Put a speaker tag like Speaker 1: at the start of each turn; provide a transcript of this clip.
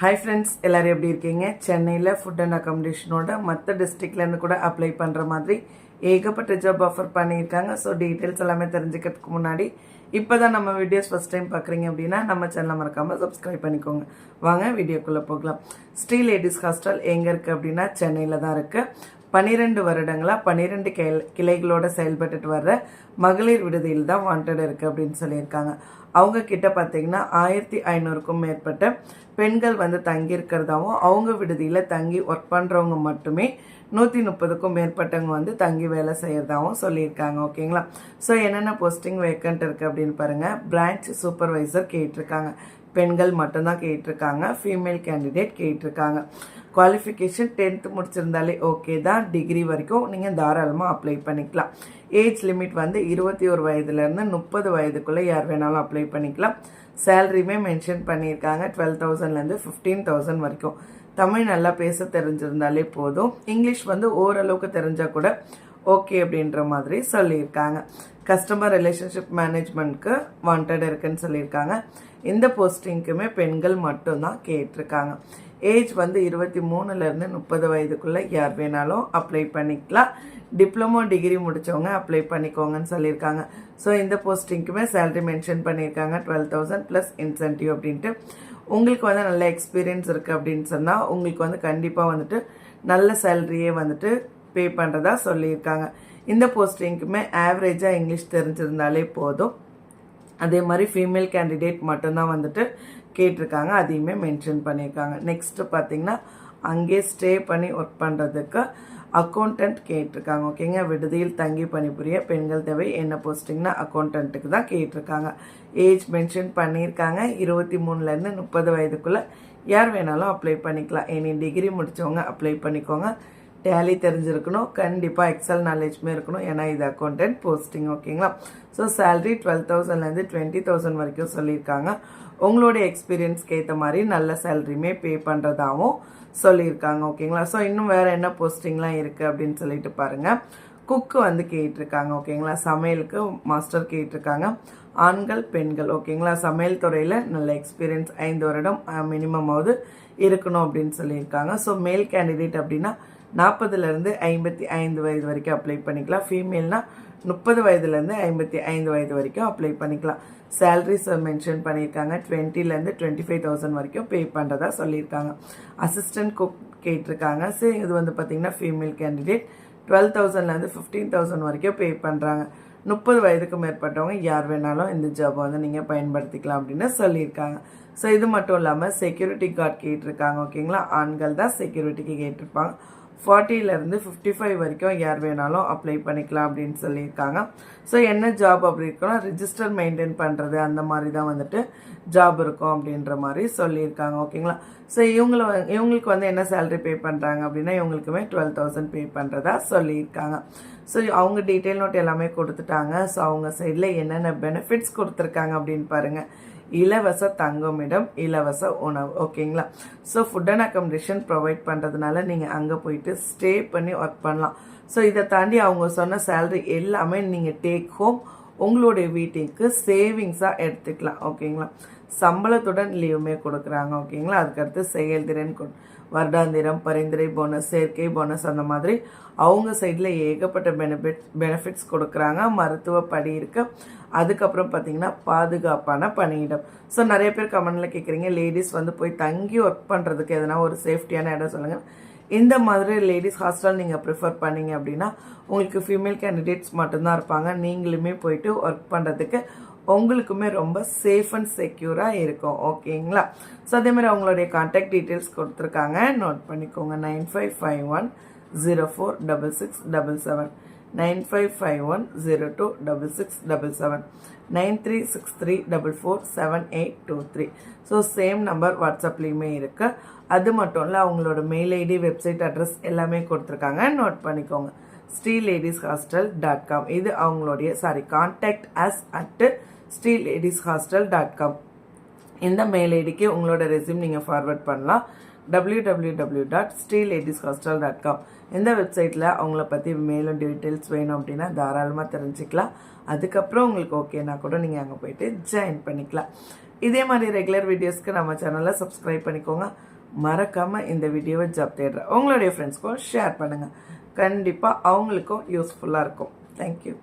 Speaker 1: Hi friends எல்லோரும் எப்படி இருக்கீங்க? சென்னையில் ஃபுட் அண்ட் அக்காமடேஷனோட மற்ற டிஸ்ட்ரிக்ட்லேருந்து கூட அப்ளை பண்ணுற மாதிரி ஏகப்பட்ட ஜாப் ஆஃபர் பண்ணியிருக்காங்க. ஸோ டீட்டெயில்ஸ் எல்லாமே தெரிஞ்சுக்கிறதுக்கு முன்னாடி இப்போ தான் நம்ம வீடியோஸ் ஃபஸ்ட் டைம் பார்க்குறீங்க அப்படின்னா நம்ம சேனலை மறக்காமல் சப்ஸ்கிரைப் பண்ணிக்கோங்க. வாங்க வீடியோக்குள்ளே போகலாம். ஸ்ரீ லேடிஸ் ஹாஸ்டல் எங்கே இருக்குது அப்படின்னா சென்னையில் தான் இருக்குது பன்னிரெண்டு வருடங்களாக பன்னிரெண்டு கிளை கிளைகளோட செயல்பட்டுட்டு வர்ற மகளிர் விடுதியில் தான் வாண்டட் இருக்குது அப்படின்னு சொல்லியிருக்காங்க. அவங்க கிட்ட பார்த்தீங்கன்னா ஆயிரத்தி ஐநூறுக்கும் மேற்பட்ட பெண்கள் வந்து தங்கி இருக்கிறதாவும் அவங்க விடுதியில் தங்கி ஒர்க் பண்ணுறவங்க மட்டுமே நூற்றி முப்பதுக்கும் மேற்பட்டவங்க வந்து தங்கி வேலை செய்கிறதாவும் சொல்லியிருக்காங்க ஓகேங்களா? ஸோ என்னென்ன போஸ்டிங் வேக்கண்ட் இருக்குது அப்படின்னு பாருங்கள் பிரான்ச் சூப்பர்வைசர் கேட்டிருக்காங்க. பெண்கள் மட்டும்தான் கேட்டிருக்காங்க. ஃபீமேல் கேண்டிடேட் கேட்டிருக்காங்க. குவாலிஃபிகேஷன் டென்த்து முடிச்சிருந்தாலே ஓகே தான். டிகிரி வரைக்கும் நீங்கள் தாராளமாக அப்ளை பண்ணிக்கலாம். ஏஜ் லிமிட் வந்து இருபத்தி ஒரு வயதுலேருந்து முப்பது வயதுக்குள்ளே யார் வேணாலும் அப்ளை பண்ணிக்கலாம். சேலரியுமே மென்ஷன் பண்ணியிருக்காங்க. டுவெல் தௌசண்ட்லேருந்து ஃபிஃப்டீன் தௌசண்ட் வரைக்கும். தமிழ் நல்லா பேச தெரிஞ்சிருந்தாலே போதும். இங்கிலீஷ் வந்து ஓரளவுக்கு தெரிஞ்சால் கூட ஓகே அப்படின்ற மாதிரி சொல்லியிருக்காங்க. கஸ்டமர் ரிலேஷன்ஷிப் மேனேஜ்மெண்ட்க்கு வாண்டட் இருக்குன்னு சொல்லியிருக்காங்க. இந்த போஸ்டிங்க்குமே பெண்கள் மட்டும்தான் கேட்டிருக்காங்க. ஏஜ் வந்து இருபத்தி மூணுலேருந்து முப்பது வயதுக்குள்ளே யார் வேணாலும் அப்ளை பண்ணிக்கலாம். டிப்ளமோ டிகிரி முடித்தவங்க அப்ளை பண்ணிக்கோங்கன்னு சொல்லியிருக்காங்க. ஸோ இந்த போஸ்டிங்க்குமே சேலரி மென்ஷன் பண்ணியிருக்காங்க. டுவெல் தௌசண்ட் ப்ளஸ் இன்சென்டிவ் அப்படின்ட்டு. உங்களுக்கு வந்து நல்ல எக்ஸ்பீரியன்ஸ் இருக்குது அப்படின்னு சொன்னால் உங்களுக்கு வந்து கண்டிப்பாக வந்துட்டு நல்ல சேலரியே வந்துட்டு பே பண்ணுறதா சொல்லியிருக்காங்க. இந்த போஸ்டிங்க்குமே ஆவரேஜாக இங்கிலீஷ் தெரிஞ்சிருந்தாலே போதும். அதே மாதிரி ஃபீமேல் கேண்டிடேட் மட்டும்தான் வந்துட்டு கேட்டிருக்காங்க. அதையுமே மென்ஷன் பண்ணியிருக்காங்க. நெக்ஸ்ட்டு பார்த்தீங்கன்னா அங்கே ஸ்டே பண்ணி ஒர்க் பண்ணுறதுக்கு அக்கௌண்டன்ட் கேட்டிருக்காங்க. ஓகேங்க விடுதியில் தங்கி பணிபுரிய பெண்கள் தேவை. என்ன போஸ்டிங்னா அக்கௌண்டன்ட்டுக்கு தான் கேட்டிருக்காங்க. ஏஜ் மென்ஷன் பண்ணியிருக்காங்க. இருபத்தி மூணுலேருந்து முப்பது வயதுக்குள்ளே யார் வேணாலும் அப்ளை பண்ணிக்கலாம். எனி டிகிரி முடித்தவங்க அப்ளை பண்ணிக்கோங்க. டேலி தெரிஞ்சிருக்கணும். கண்டிப்பாக எக்ஸல் நாலேஜ்மே இருக்கணும். ஏன்னா இது அக்கௌண்டன்ட் போஸ்டிங் ஓகேங்களா? ஸோ சேலரி டுவெல் தௌசண்ட்லேருந்து டுவெண்ட்டி தௌசண்ட் வரைக்கும் சொல்லியிருக்காங்க. உங்களுடைய எக்ஸ்பீரியன்ஸ்க்கு ஏற்ற மாதிரி நல்ல சேலரியுமே பே பண்ணுறதாகவும் சொல்லியிருக்காங்க ஓகேங்களா? ஸோ இன்னும் வேறு என்ன போஸ்டிங்லாம் இருக்குது அப்படின்னு சொல்லிட்டு பாருங்கள் குக்கு வந்து கேட்டிருக்காங்க ஓகேங்களா? சமையலுக்கு மாஸ்டர் கேட்டிருக்காங்க. ஆண்கள் பெண்கள் ஓகேங்களா? சமையல் துறையில் நல்ல எக்ஸ்பீரியன்ஸ் ஐந்து வருடம் மினிமமாவது இருக்கணும் அப்படின்னு சொல்லியிருக்காங்க. ஸோ மேல் கேண்டிடேட் அப்படின்னா நாற்பதுலேருந்து ஐம்பத்தி ஐந்து வயது வரைக்கும் அப்ளை பண்ணிக்கலாம். ஃபீமேல்னால் முப்பது வயதுலேருந்து ஐம்பத்தி ஐந்து வயது வரைக்கும் அப்ளை பண்ணிக்கலாம். சேலரிஸ் மென்ஷன் பண்ணியிருக்காங்க. டுவெண்ட்டிலேருந்து டுவெண்ட்டி ஃபைவ் தௌசண்ட் வரைக்கும் பே பண்ணுறதா சொல்லியிருக்காங்க. அசிஸ்டன்ட் குக் கேட்டிருக்காங்க. சரி இது வந்து பார்த்திங்கன்னா ஃபீமேல் கேண்டிடேட் டுவெல் தௌசண்ட்லேருந்து ஃபிஃப்டீன் தௌசண்ட் வரைக்கும் பே பண்ணுறாங்க முப்பது வயதுக்கு மேற்பட்டவங்க யார் வேணாலும் இந்த ஜாபை வந்து நீங்கள் பயன்படுத்திக்கலாம் அப்படின்னு சொல்லியிருக்காங்க. ஸோ இது மட்டும் இல்லாமல் செக்யூரிட்டி கார்டு கேட்டிருக்காங்க ஓகேங்களா ஆண்கள் தான் செக்யூரிட்டிக்கு கேட்டிருப்பாங்க. ஃபார்ட்டிலேருந்து ஃபிஃப்டி ஃபைவ் வரைக்கும் யார் வேணாலும் அப்ளை பண்ணிக்கலாம் அப்படின்னு சொல்லியிருக்காங்க. ஸோ என்ன ஜாப் அப்படி இருக்குன்னா ரிஜிஸ்டர் மெயின்டைன் பண்ணுறது அந்த மாதிரி தான் வந்துட்டு ஜாப் இருக்கும் அப்படின்ற மாதிரி சொல்லியிருக்காங்க. ஓகேங்களா ஸோ இவங்கள இவங்களுக்கு வந்து என்ன சேலரி பே பண்ணுறாங்க அப்படின்னா இவங்களுக்குமே டுவெல் தௌசண்ட் பே பண்ணுறதா சொல்லியிருக்காங்க. ஸோ அவங்க டீட்டெயில் நோட் எல்லாமே கொடுத்துட்டாங்க. ஸோ அவங்க சைடில் என்னென்ன பெனிஃபிட்ஸ் கொடுத்துருக்காங்க அப்படின்னு பாருங்கள் இலவச தங்குமிடம் இலவச உணவு ஓகேங்களா? So food and accommodation provide பண்ணுறதுனால நீங்கள் அங்கே போயிட்டு ஸ்டே பண்ணி ஒர்க் பண்ணலாம். ஸோ இதை தாண்டி அவங்க சொன்ன சேலரி எல்லாமே நீங்கள் டேக் ஹோம் உங்களுடைய வீட்டுக்கு சேவிங்ஸாக எடுத்துக்கலாம் ஓகேங்களா சம்பளத்துடன் லீவுமே கொடுக்குறாங்க ஓகேங்களா அதுக்கடுத்து செயல்திறன் வருடாந்திரம் பரிந்துரை போனஸ் செயற்கை போனஸ் அந்த மாதிரி அவங்க சைடில் ஏகப்பட்ட பெனிஃபிட் பெனிஃபிட்ஸ் கொடுக்குறாங்க மருத்துவ படி இருக்கு. அதுக்கப்புறம் பார்த்தீங்கன்னா பாதுகாப்பான பணியிடம். ஸோ நிறைய பேர் கமெண்டில் கேட்குறீங்க லேடிஸ் வந்து போய் தங்கி ஒர்க் பண்ணுறதுக்கு எதனா ஒரு சேஃப்டியான இடம் சொல்லுங்கள் இந்த மாதிரி லேடிஸ் ஹாஸ்டல் நீங்கள் ப்ரிஃபர் பண்ணீங்க அப்படின்னா உங்களுக்கு ஃபீமேல் கேண்டிடேட்ஸ் மட்டும்தான் இருப்பாங்க. நீங்களுமே போயிட்டு ஒர்க் பண்ணுறதுக்கு உங்களுக்குமே ரொம்ப சேஃப் அண்ட் செக்யூராக இருக்கும். ஓகேங்களா ஸோ அதேமாதிரி அவங்களுடைய கான்டாக்ட் டீட்டெயில்ஸ் கொடுத்துருக்காங்க. நோட் பண்ணிக்கோங்க. Nine five five one zero four double six double seven nine five five one zero two double six double seven. Nine three six three double four seven eight two three. So same number வாட்ஸ்அப்லேயுமே இருக்குது அது மட்டும் இல்லை அவங்களோட mail ID website address எல்லாமே கொடுத்துருக்காங்க. Note பண்ணிக்கோங்க. Sri ladies hostel dot com இது அவங்களுடைய sorry contact us at Sri ladies hostel dot com இந்த மெயில் ஐடிக்கு உங்களோட ரெசியூம் நீங்கள் ஃபார்வர்ட் பண்ணலாம். W W W dot Sri ladies hostel dot com இந்த வெப்சைட்டில் அவங்கள பற்றி மேலும் டீட்டெயில்ஸ் வேணும் அப்படின்னா தாராளமாக தெரிஞ்சுக்கலாம். அதுக்கப்புறம் உங்களுக்கு ஓகேனா கூட நீங்கள் அங்கே போயிட்டு ஜாயின் பண்ணிக்கலாம். இதே மாதிரி ரெகுலர் வீடியோஸ்க்கு நம்ம சேனலை சப்ஸ்கிரைப் பண்ணிக்கோங்க. மறக்காமல் இந்த வீடியோவை ஜாப் தேடுற உங்களுடைய ஃப்ரெண்ட்ஸ்க்கும் ஷேர் பண்ணுங்கள் கண்டிப்பாக அவங்களுக்கும் யூஸ்ஃபுல்லாக இருக்கும். தேங்க்யூ